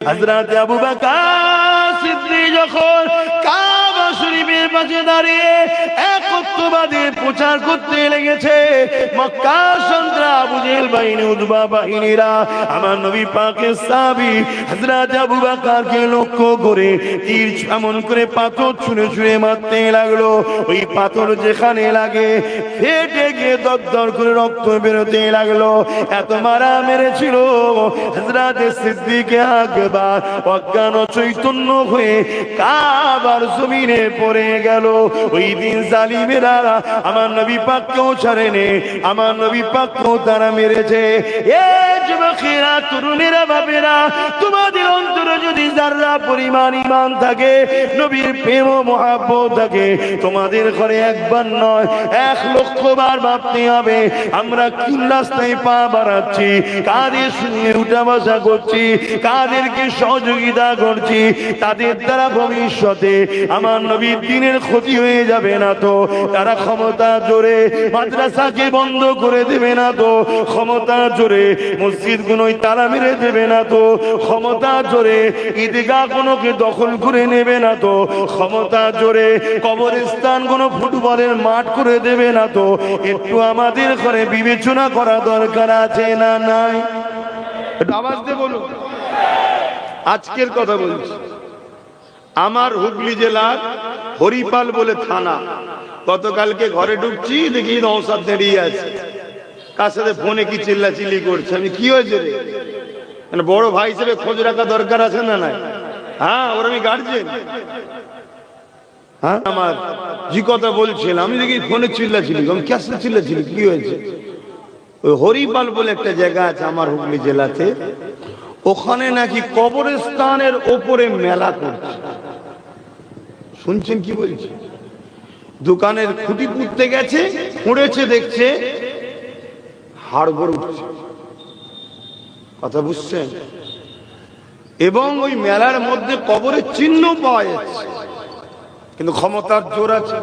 হযরত আবু বকর সিদ্দিক যখন কাবা শরীফের পাশে দাঁড়িয়ে একত্ববাদী প্রচার করতে লেগেছে। মক্কা সন্ত্রা জেহেল বাহিনী উদ্বা বাহিনীরা। আমার নবী আবু বকরকে লক্ষ্য করে তীর করে পাথর ছুঁড়ে ছুঁড়ে মারতে লাগল। ওই পাথর যেখানে লাগে, ফেটে গিয়ে দরদর করে রক্ত বেরোতে লাগল। এত মারা মেরেছিল সিদ্দিকে অজ্ঞান চৈতন্য হয়ে কাবার জমিনে পড়ে গেল। ওই দিন জালিমেরা আমার নবী ছাড়েনি, আমার নবী তারা মেরেছে। এ যুবকেরা, তরুণেরা তোমাদের অন্তরে যদি যারা পরিমাণ ইমান থাকে, নবীর প্রেম ও মহাব্বত থাকে, তোমাদের ঘরে একবার নয়, এক লক্ষ বার ভাবতে হবে, আমরা কোন রাস্তায় পা বাড়াচ্ছি, কাদের সঙ্গে উঠা বসা করছি, কাদেরকে সহযোগিতা করছি, তাদের দ্বারা ভবিষ্যতে আমার নবীর দিনের ক্ষতি হয়ে যাবে না তো। তারা ক্ষমতা জোরে মাদ্রাসাকে বন্ধ করে দেবে না তো, ক্ষমতা জোরে মসজিদ গুলোই তারা মেরে দেবে না তো, ক্ষমতা জোরে ঈদগাহ গুলোকে দখল করে নেবে না তো, ক্ষমতা জোরে কবরস্থান কোনো ফুটবলের মাঠ করে দেবে না তো, একটু আমাদের ঘরে বিবেচনা করা দরকার আছে না নাই? আজকের কথা বলছি। আমার হুগলি জেলার হরিপাল বলে থানা। গতকালকে ঘরে ঢুকছি, দেখি নৌসাদ দাঁড়িয়ে আছে। কার সাথে ফোনে কি চিল্লা চিল্লি করছে? আমি, কি হয়েছে রে? মানে বড় ভাই হিসেবে খোঁজ রাখা দরকার আছে না নাই? হ্যাঁ ওর আমি গার্জেন হ্যাঁ আমার কথা বলছিলাম, আমি দেখি ফোনে চিল্লা চিল্লি আমি কে চিল্লা চিল্লি কি হয়েছে? ওই হরিপাল বলে একটা জায়গা আছে আমার হুগলি জেলাতে। ওখানে নাকি কবরস্থানের ওপরে মেলা করছে। শুনছেন কি বলছি? দোকানের খুঁটি পুঁততে গেছে খুঁড়েছে দেখছে, হাড়গোড় উঠছে। কথা বুঝছেন? এবং ওই মেলার মধ্যে কবরের চিহ্ন পাওয়া যাচ্ছে। কিন্তু ক্ষমতার জোর আছে।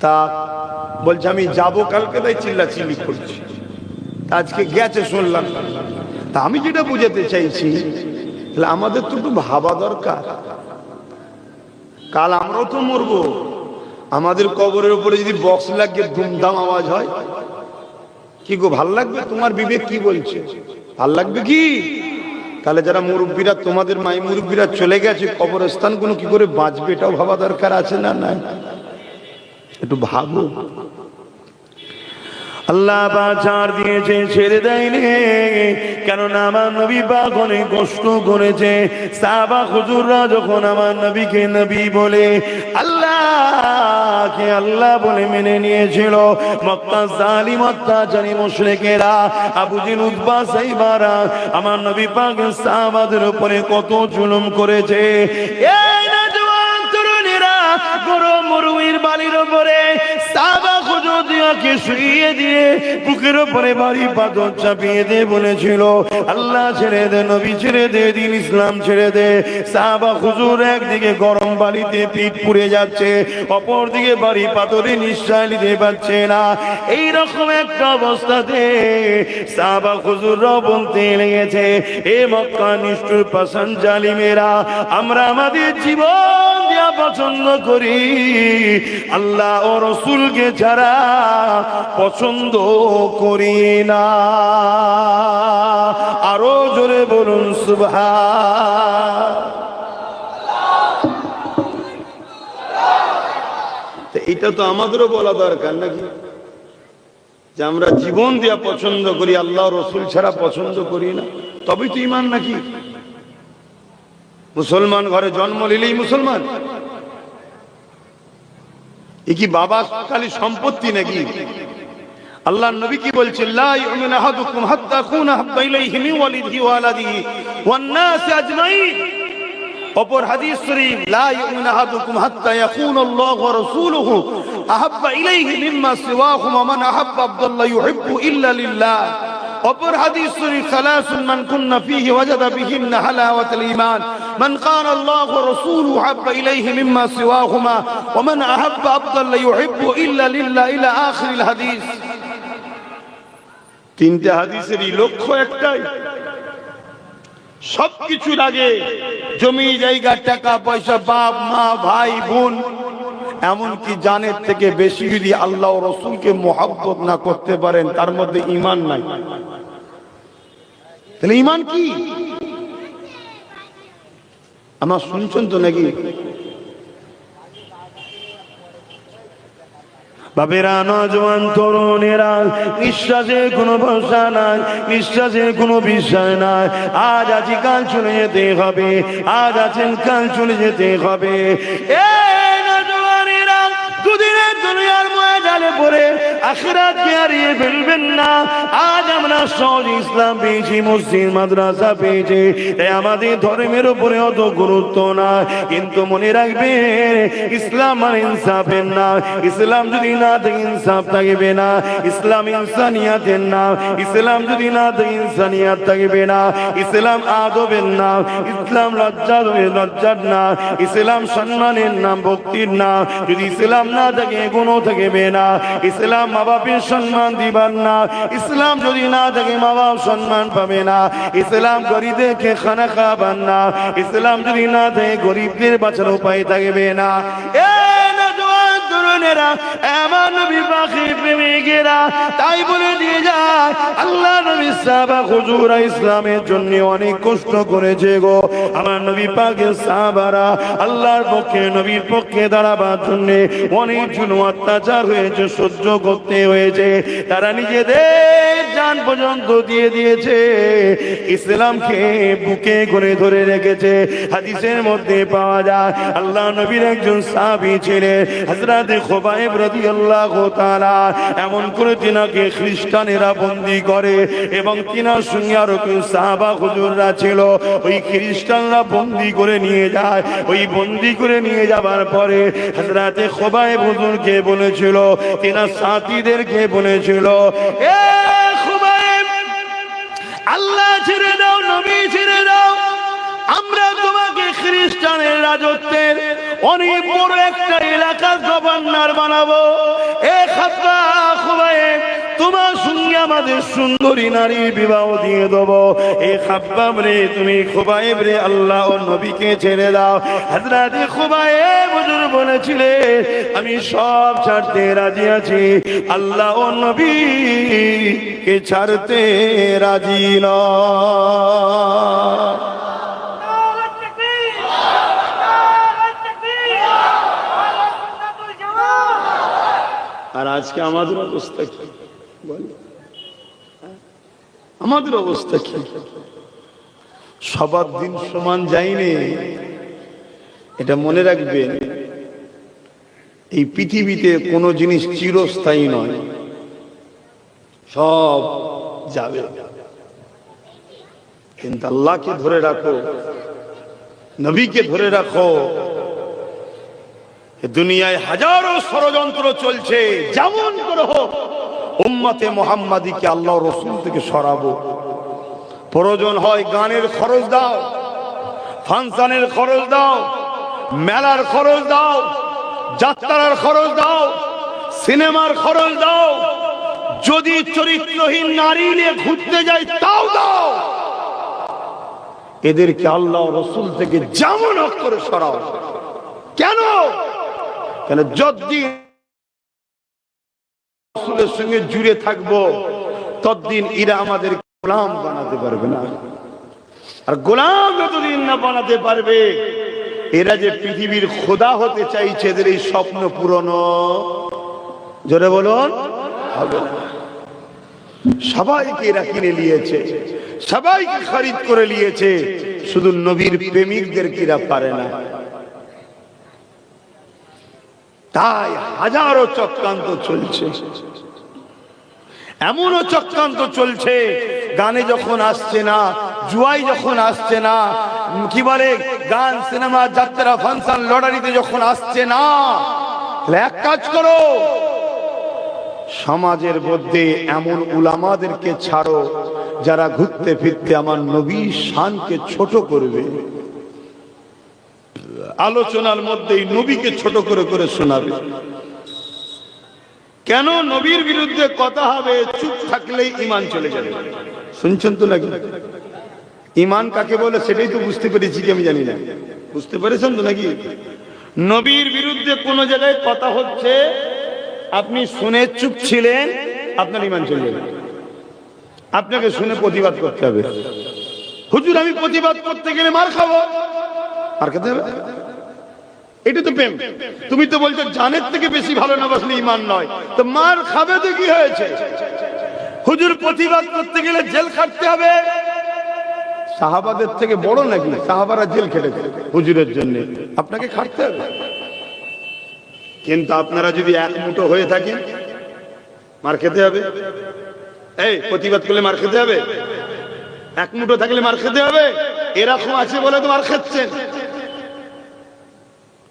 তা বলছে, আমি যাব কালকে, তাই চিল্লা চিল্লি করছি আজকে গেছে, শুনলাম। তা আমি যেটা বুঝাতে চাইছি, তাহলে আমাদের তো একটু ভাবা দরকার। কাল আমরাও তো মরবো। আমাদের কবরের উপরে যদি বক্স লাগিয়ে ধুমধাম আওয়াজ হয়, কি গো, ভালো লাগবে? তোমার বিবেক কি বলছে? ভালো লাগবে কি? তাহলে যারা মুরব্বীরা, তোমাদের মাই মুরব্বীরা চলে গেছে কবরস্থান, কোনো কি করে বাঁচবে এটাও ভাবা দরকার আছে না না একটু ভাবো। আল্লাহ বাজার দিয়েছে, ছেড়ে দেয়নি। কেননা আমার নবী পাক অনেক কষ্ট করেছে। সাবা হুজুররা যখন আমার নবীকে নবী বলে আল্লাহকে আল্লাহ বলে মেনে নিয়েছিল, মক্কা জালিম অত্যাচারী মুশরিকেরা, আবু জিল উদ্বা সাইবারা, আমার নবী পাক সাহাবাদের উপরে কত জুলুম করেছে। এই মরুইর বালির উপরে সাবা শুইয়ে দিয়ে বুকের উপরে বাড়ি পাথর চাপিয়ে বলেছিল, আল্লাহ ছেড়ে দে, নবী ছেড়ে দে, দিন ইসলাম ছেড়ে দে। খুজুর একদিকে গরম পিঠ পুড়ে যাচ্ছে অপর দিকে বাড়ি পাথরে নিঃশ্বাস নিতে পারছে না। এই রকম একটা অবস্থাতে সাবা খুজুররাও বলতে লেগেছে, এ মক্কা নিষ্ঠুর পাশান জালিমেরা, আমরা আমাদের জীবন দেওয়া পছন্দ করি। আল্লাহ ও রসুলকে ছাড়া পছন্দ করি না। আরও জোরে বলুন সুভা এটা তো আমাদেরও বলা দরকার নাকি? যে আমরা জীবন দেওয়া পছন্দ করি, আল্লাহ রসুল ছাড়া পছন্দ করি না। তবেই তো ইমান নাকি? মুসলমান ঘরে জন্ম নিলেই মুসলমান। এ কি বাবা খালি সম্পত্তি নাকি? আল্লাহ নবী কি বলছেন? লা ইউমিন আহাদুকুম হাত্তা কুনা হাব্বা ইলাইহি মিন ওয়ালিদিহি ওয়া ওয়ালাদিহি ওয়ান নাস আজমাইন। অপর হাদিস শরীফ, লা ইউমিন আহাদুকুম হাত্তা ইয়াকুনা আল্লাহু ওয়া রাসূলুহু আহাব্বা ইলাইহি মিম্মা সিওয়াহুমা মান আহাব্বা আব্দুল্লাহ ইউহিব্বু ইল্লা লিল্লাহ। অপর হাদিস শরীফ, সালাসুন মান কুন্না ফীহি ওয়াজাদা বিহিন্না হালাওয়াতাল ঈমান। من قال الله ورسوله حب إليه مما سواهما ومن أحب أفضل يحب إلا لله إلى آخر الحديث তিনটে হাদিসেরই লক্ষ্য একটাই সবকিছু লাগে জমি জায়গা টাকা পয়সা বাপ মা ভাই বোন এমনকি জানের থেকে বেশি যদি আল্লাহ ও রসুলকে মোহাব্বত না করতে পারেন তার মধ্যে ইমান নাই তাহলে ইমান কি আমার শুনছেন তো নাকি? বাবেরা নজওয়ান তরুণেরা, নিঃশ্বাসে কোনো ভরসা নাই, নিঃশ্বাসে কোনো বিশ্বাস নাই। আজ আছি, কাল চলে যেতে হবে, আজ আছেন, কাল চলে যেতে হবে। এ নজওয়ানেরা, দুদিনের দুনিয়ার ময়দানে পড়ে আখিরাতকে হারিয়ে ফেলবেন না? আজ আমরা সহজ ইসলাম পেয়েছি, মসজিদ, মাদ্রাসা পেয়েছি। তাই আমাদের ধর্মের উপরে অত গুরুত্ব না কিন্তু মনে রাখবেন ইসলাম আর ইনসাফের না। ইসলাম যদি না থাকে ইনসাফ থাকবে না। ইসলাম ইনসানিয়াতের না। ইসলাম যদি না থাকে ইনসানিয়াত থাকবে না। ইসলাম আদবের নাম ইসলাম লজ্জা লজ্জার না। ইসলাম সম্মানের নাম ভক্তির নাম যদি ইসলাম না থাকে, কোনো থাকবে না। ইসলাম মা বাপের সম্মান দিবার না। ইসলাম যদি না থাকে মা বাপ সম্মান পাবে না। ইসলাম গরিবদেরকে খানা খাবার না। ইসলাম যদি না থাকে, গরিবদের বাঁচার উপায় থাকবে না। এ পাখি প্রেমিকেরা, তাই বলে দিয়ে যায়, আল্লাহ নবী সাহাবা হুজুরা ইসলামের জন্য অনেক কষ্ট করেছে গো। আমার নবী সাহাবারা আল্লাহর পক্ষে, নবীর পক্ষে দাঁড়াবার জন্য অনেক জুলুম, অত্যাচার হয়েছে, সহ্য করতে হয়েছে। তারা নিজেদের জান পর্যন্ত দিয়ে দিয়েছে। ইসলামকে বুকে করে ধরে রেখেছে। হাদিসের মধ্যে পাওয়া যায়, আল্লাহ নবীর একজন সাহাবী ছিলেন, হযরতে খুবাইব রাদিয়াল্লাহু তাআলা এমন করে তিনাকে খ্রিস্টানেরা বন্দী করে এবং তিনার সঙ্গে আরও কেউ সাহাবা হুজুররা ছিল, ওই খ্রিস্টানরা বন্দী করে নিয়ে যায়। ওই বন্দী করে নিয়ে যাবার পরে হযরতে খুবাইব হুজুরকে বলেছিল, তিনার সাথীদেরকে বলেছিল, এ খুবাইব আল্লাহ ছেড়ে দাও, নবী ছেড়ে দাও, আমরা তোমাকে খ্রিস্টানের রাজত্বের অনেক একটা বানাবো। আমাদের সুন্দরী নারীর বিবাহ দিয়ে রে, তুমি রে, আল্লাহ নবীকে ছেড়ে দাও। বলেছিলে, আমি সব ছাড়তে রাজি আছি। আল্লাহ ও নবী কে ছাড়তে রাজি নয়। আর আজকে আমাদের অবস্থা কি? আমাদের অবস্থা কি? সবার দিন সমান যায়নি এটা মনে রাখবেন, এই পৃথিবীতে কোনো জিনিস চিরস্থায়ী নয়, সব যাবে। কিন্তু আল্লাহকে ধরে রাখো, নবীকে ধরে রাখো দুনিয়ায় হাজারো ষড়যন্ত্র চলছে। যেমন করে হোক, উম্মাতে মোহাম্মদীকে আল্লাহ রসুল থেকে সরাবো। প্রয়োজন হয় গানের খরচ দাও, ফাংশনের খরচ দাও, মেলার খরচ দাও, যাত্রার খরচ দাও, সিনেমার খরচ দাও। যদি চরিত্রহীন নারী নিয়ে ঘুরতে যায় তাও দাও। এদেরকে আল্লাহ রসুল থেকে যেমন করে সরাও। কেন? কেন যতদিন রসুলের সঙ্গে জুড়ে থাকব ততদিন এরা আমাদের গোলাম বানাতে পারবে না। আর গোলাম যতদিন না বানাতে পারবে, এরা যে পৃথিবীর খোদা হতে চাইছে, এদের এই স্বপ্ন পূরণ জোরে বলুন, হবে সবাইকে এরা কিনে নিয়েছে, সবাইকে খরিদ করে নিয়েছে, শুধু নবীর প্রেমিকদের কিরা পারে না। তাই হাজারো চক্রান্ত চলছে। এমনও চক্রান্ত চলছে, গানে যখন আসছে না জুয়াই যখন আসছে না, কি বলে, গান, সিনেমা, যাত্রা, ফাংশন, লটারিতে যখন আসছে না এক কাজ করো, সমাজের মধ্যে এমন উলামাদেরকে ছাড়ো, যারা ঘুরতে ফিরতে আমার নবীর শানকে ছোট করবে। আলোচনার মধ্যেই নবীকে ছোট করে করে শোনাবে। কেন নবীর বিরুদ্ধে কথা হবে? চুপ থাকলেই ইমান চলে যাবে। শুনছেন তো নাকি? ইমান কাকে বলে সেটাই তো বুঝতে পেরেছি কি আমি জানি না। বুঝতে পেরেছেন তো নাকি? নবীর বিরুদ্ধে কোন জায়গায় কথা হচ্ছে, আপনি শুনে চুপ ছিলেন, আপনার ইমান চলে যাবে। আপনাকে শুনে প্রতিবাদ করতে হবে। হুজুর, আমি প্রতিবাদ করতে গেলে মার খাব। মার খেতে হবে? এটা তো প্রেম। তুমি তো বলছো, জানের থেকে বেশি ভালো না বসলে ইমান নয়। তো মার খাবে তো কি হয়েছে? হুজুর প্রতিবাদ করতে গেলে জেল খাটতে হবে। সাহাবাদের থেকে বড় নাকি? সাহাবারা জেল খেটেছে হুজুরের জন্য। আপনাকে খাটতে হবে। কিন্তু আপনারা যদি এক মুঠো হয়ে থাকেন মার খেতে হবে। এই, প্রতিবাদ করলে মার খেতে হবে? এক মুঠো থাকলে মার খেতে হবে? এরকম আছে বলে তো মার খাচ্ছেন।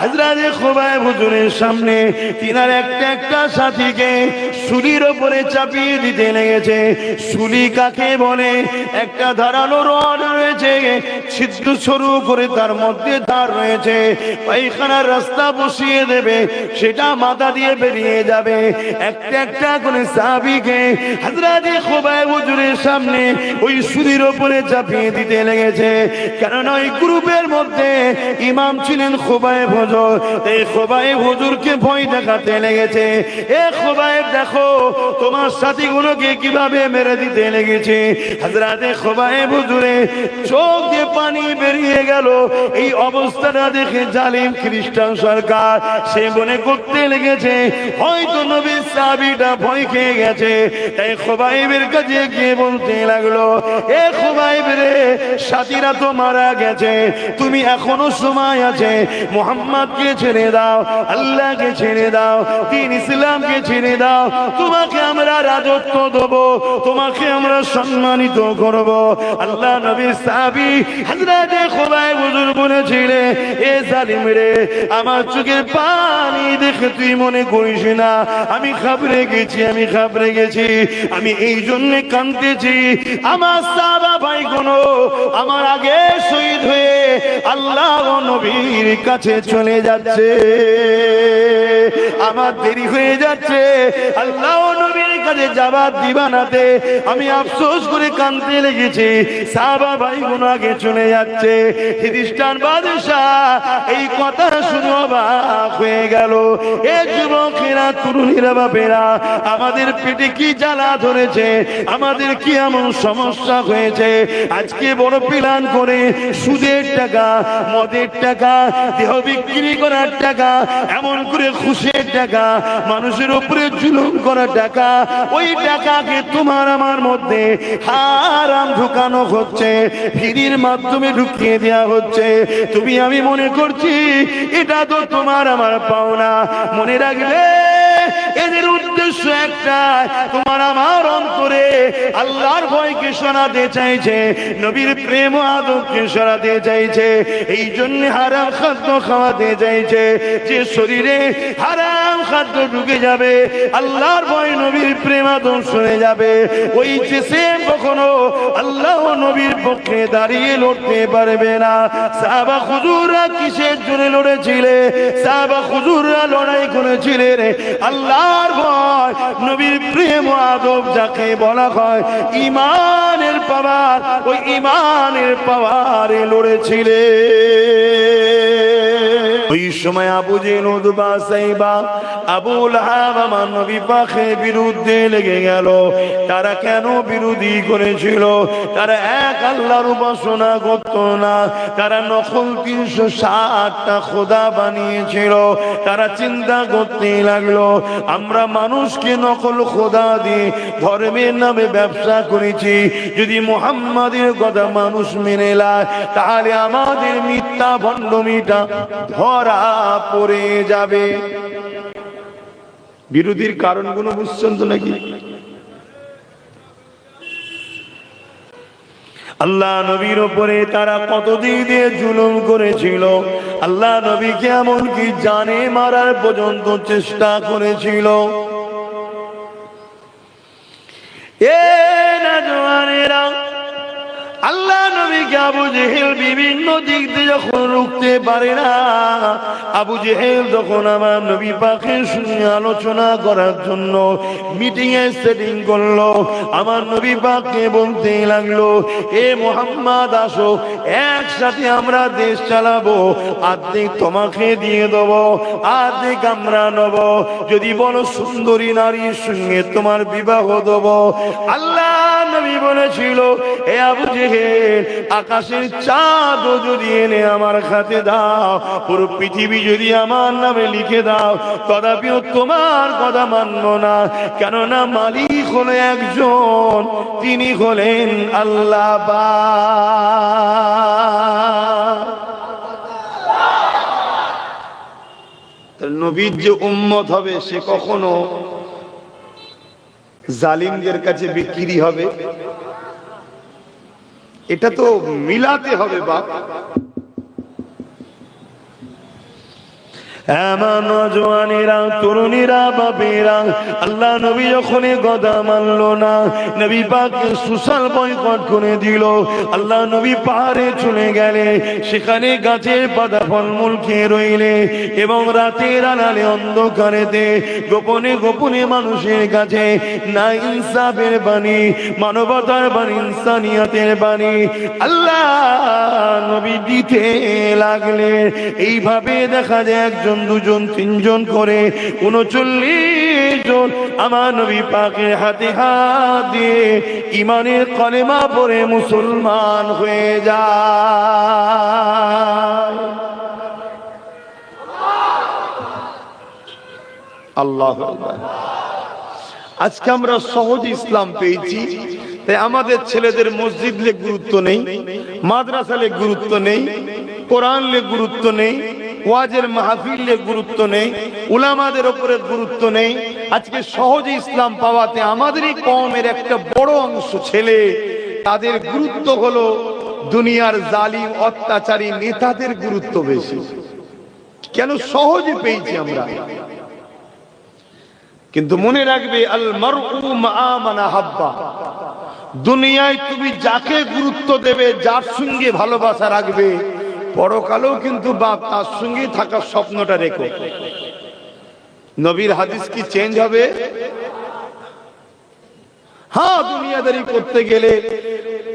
হযরতে খুবাইব হুজুরের সামনে তিনার একটা একটা সাথীকে শুলির ওপরে চাপিয়ে দিতে লেগেছে। শুলি কাকে বলে? একটা ধারালো রড রয়েছে, ছিদ্র সরু করে তার মধ্যে ধার রয়েছে। পায়খানার রাস্তা বসিয়ে দেবে, সেটা মাথা দিয়ে বেরিয়ে যাবে। একটা একটা করে সাহাবীকে হযরতে খুবাইব হুজুরের সামনে ওই শুলির ওপরে চাপিয়ে দিতে লেগেছে। কারণ ওই গ্রুপের মধ্যে ইমাম ছিলেন খোবায়েব হুজুর ভয় খ্রিস্টান সরকার, সে মনে করতে লেগেছে, হয়তো ভয় খেয়ে গেছে। তাই খোবাইবের কাছে গিয়ে বলতে লাগল, এ খোবাইব সাথীরা তো মারা গেছে, তুমি এখনও সময় আছে মোহাম্মদকে ছেড়ে দাও, আল্লাহকে ছেড়ে দাও, দিন ইসলামকে ছেড়ে দাও, তোমাকে আমরা রাজত্ব দেব, তোমাকে আমরা সম্মানিত করব। আল্লাহ নবী সাহাবী হযরতে খোবাইব হুজুর বলেছিলে এ জালিম রে, আমার চোখের পানি দেখে তুই মনে করিস না। আমি খাবরে গেছি, আমি খাবরে গেছি, আমি এই জন্য কাঁদতেছি। আমার সাবা ভাই কোনো আমার আগে শহীদ হয়ে আল্লাহ নবীর কাছে চলে যাচ্ছে। আমার দেরি হয়ে যাচ্ছে। আল্লাহ নবীর কাছে যাবার দিবানাতে আমি আফসোস করে কাঁদতে লেগেছি। সাবা ভাই কোনো আগে চলে যাচ্ছে। খ্রিস্টান বাদশাহ এই কথা শুনে অবাক হয়ে গেল। এ যুবকেরা, তরুণীরা, বাপেরা, আমাদের পেটে কি জ্বালা ধরেছে? আমাদের কি এমন সমস্যা হয়েছে? আজকে বড় প্ল্যান করে সুদের টাকা, মদের টাকা, দেহ বিক্রি করার টাকা, এমন করে খুশের টাকা, মানুষের উপরে জুলুম করা টাকা, ওই টাকাকে তোমার আমার মধ্যে হারাম ঢুকানো হচ্ছে ফিরির মাধ্যমে ঢুকিয়ে দেওয়া হচ্ছে। তুমি, আমি মনে করছি, এটা তো তোমার আমার পাওনা। মনে এদের উদ্দেশ্য একটা তোমার আমার অন্তরে আল্লাহর ভয়কে শোনাতে চাইছে, নবীর প্রেম আদবকে শোনাতে চাইছে এই জন্য হারাম খাদ্য খাওয়াতে চাইছে, যে শরীরে হারাম খাদ্য ঢুকে যাবে, আল্লাহর ভয় নবীর প্রেম আদব শুনে যাবে, ওই যে সে কখনো আল্লাহ নবীর পক্ষে দাঁড়িয়ে লড়তে পারবে না। সাহাবা খুজুররা কিসের জন্য লড়েছিলে? সাহাবা খুজুররা লড়াই করেছিলেন আল্লাহর ভয় নবীর প্রেম আদব যাকে বলা হয় ইমানের পাওয়ার ওই ইমানের পাওয়ারে লড়েছিলে ওই সময় আবু জেন উদবা সাইবা আবুল হাব আমার নবী পাখে বিরুদ্ধে লেগে গেল। তারা কেন বিরোধী করেছিল? তারা এক আল্লাহর উপাসনা করত না। তারা নকল তিনশো ষাটটা খোদা বানিয়েছিল। তারা চিন্তা করতে লাগল, আমরা মানুষকে নকল খোদা দিয়ে ধর্মের নামে ব্যবসা করেছি। যদি মোহাম্মদের কথা মানুষ মেনে লায় তাহলে আমাদের মিথ্যা ভণ্ডমিটা ধরা পড়ে যাবে। বিরোধীর কারণগুলো বুঝছেন তো নাকি? আল্লাহ নবীর উপরে তারা কতদিন দিয়ে জুলুম করেছিল। আল্লাহ নবীকে এমনকি জানে মারার পর্যন্ত চেষ্টা করেছিল। এ না জওয়ানেরা আল্লাহ নবীকে আবু জেহেল বিভিন্ন দিক দিয়ে যখন রুখতে পারে না, আবু জেহেল তখন আমার নবী পাখের সঙ্গে আলোচনা করার জন্য মিটিং এ সেটিং করল। আমার নবী পাককে বলতে লাগল, এ মোহাম্মদ, আসো, একসাথে আমরা দেশ চালাবো, আর্ধেক তোমাকে দিয়ে দেবো, আর্ধেক আমরা নেব, যদি বলো সুন্দরী নারীর সঙ্গে তোমার বিবাহ দেবো। আল্লাহ নবী বলেছিল, এ আবু জেহেল আকাশের চাঁদ যদি এনে আমার খাতে দাও, পুরো পৃথিবী যদি আমার নামে লিখে দাও, তথাপিও তোমার কথা মানব না কেননা মালিক হলো একজন, তিনি হলেন আল্লাহ। নবীর যে উম্মত হবে, সে কখনো জালিমদের কাছে বিক্রি হবে এটা তো মিলাতে হবে বাপ। নজওয়ানেরা তরুণীরা আল্লাহ নবী যখন এ কথা মানল না, নবী সুশাল বয়কট করে দিল। আল্লাহ নবী পাহাড়ে চলে গেলে, সেখানে গাছের পাতা ফলমূল খেয়ে রইলে এবং রাতের অন্ধকারেতে গোপনে গোপনে মানুষের কাছে না ইনসাফের বাণী, মানবতার বাণী, ইনসানিয়াতের বাণী আল্লাহ নবী দিতে লাগলেন এইভাবে দেখা যায় একজন দুজন, তিনজন করে উনচল্লিশ জন। আমার নবী পাকের হাতে হাত দিয়ে ইমানের কলেমা পরে মুসলমান হয়ে যায়। আল্লাহ আজকে আমরা সহজ ইসলাম পেয়েছি, তাই আমাদের ছেলেদের মসজিদ লে গুরুত্ব নেই, মাদ্রাসা লে গুরুত্ব নেই, কোরআন লে গুরুত্ব নেই ওয়াজের মাহফিল লে গুরুত্ব নেই, উলামাদের উপরে গুরুত্ব নেই। আজকে সহজে ইসলাম পাওয়াতে আমাদেরই কমের একটা বড় অংশ ছেলে, তাদের গুরুত্ব হলো দুনিয়ার জালিম, অত্যাচারী নেতাদের গুরুত্ব বেশি। কেন সহজে পেয়েছি আমরা? কিন্তু মনে রাখবে আল মানা হাব্বা দুনিয়ায় তুমি যাকে গুরুত্ব দেবে, যার সঙ্গে ভালোবাসা রাখবে পরকালেও কিন্তু বাপ তার সঙ্গে থাকার স্বপ্নটা রেখো। নবীর হাদিস কি চেঞ্জ হবে? হ্যাঁ দুনিয়াদারি করতে গেলে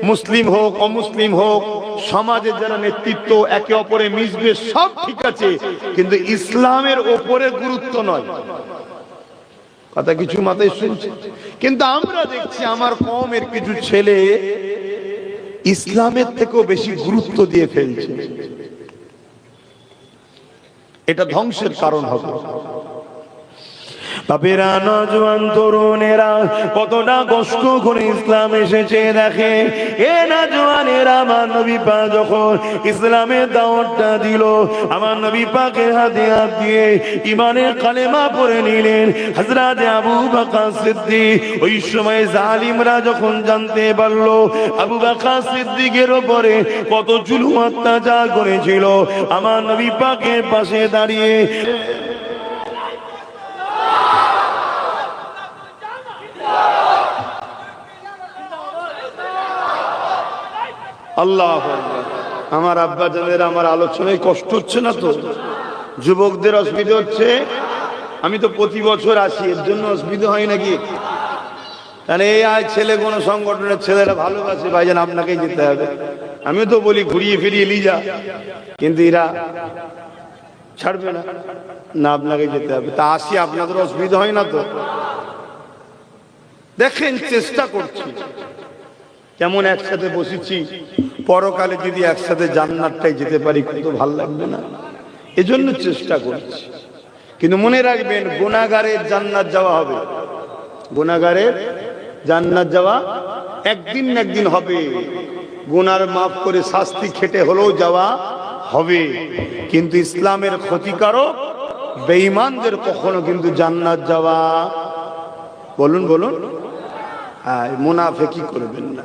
মুসলিম হোক, অমুসলিম হোক, সমাজের যারা নেতৃত্ব, একে অপরে মিশবে, সব ঠিক আছে, কিন্তু ইসলামের ওপরে গুরুত্ব নয়। কথা কিছু মাথায় শুনছে? কিন্তু আমরা দেখছি আমার কমের কিছু ছেলে ইসলামের থেকেও বেশি গুরুত্ব দিয়ে ফেলছে। এটা ধ্বংসের কারণ হবে। বাপেরা, নজওয়ান কষ্ট করে ইসলাম এসেছে, দেখে। এ না জওয়ানেরা আমার নবী পা যখন ইসলামের দাওয়াতটা দিল, আমার নবী পাকে হাতে হাত দিয়ে ইমানের কালেমা পড়ে নিলেন। হযরত আবু বকর সিদ্দিক, ওই সময় জালিমরা যখন জানতে পারল, আবু বকর সিদ্দিকের উপরে কত জুলুম অত্যাচার করেছিল, আমার নবী পাকের পাশে দাঁড়িয়ে আল্লাহ, আমার আব্বা জানের আমার আলোচনায় কষ্ট হচ্ছে না তো? যুবকদের অসুবিধা হচ্ছে? আমি তো প্রতি বছর আসি, এর জন্য অসুবিধা হয় নাকি? তাহলে এই আয় ছেলে, কোনো সংগঠনের ছেলেরা ভালোবাসে, ভাইজান আপনাকেই যেতে হবে। আমিও তো বলি ঘুরিয়ে ফিরিয়ে যা। কিন্তু এরা ছাড়বে না। না আপনাকে যেতে হবে। তা আসি, আপনাদের অসুবিধা হয় না তো? দেখেন, চেষ্টা করছি। কেমন একসাথে বসেছি পরকালে যদি একসাথে জান্নাতটাই যেতে পারি, কত ভালো লাগবে না? এজন্য চেষ্টা করছি। কিন্তু মনে রাখবেন গুণাগারের জান্নাত যাওয়া হবে। গুণাগারের জান্নাত যাওয়া একদিন না একদিন হবে। গুনার মাফ করে শাস্তি খেটে হলেও যাওয়া হবে। কিন্তু ইসলামের ক্ষতিকারক বেঈমানদের কখনো কিন্তু জান্নাত যাওয়া বলুন বলুন। হ্যাঁ মুনাফেকি করবেন না?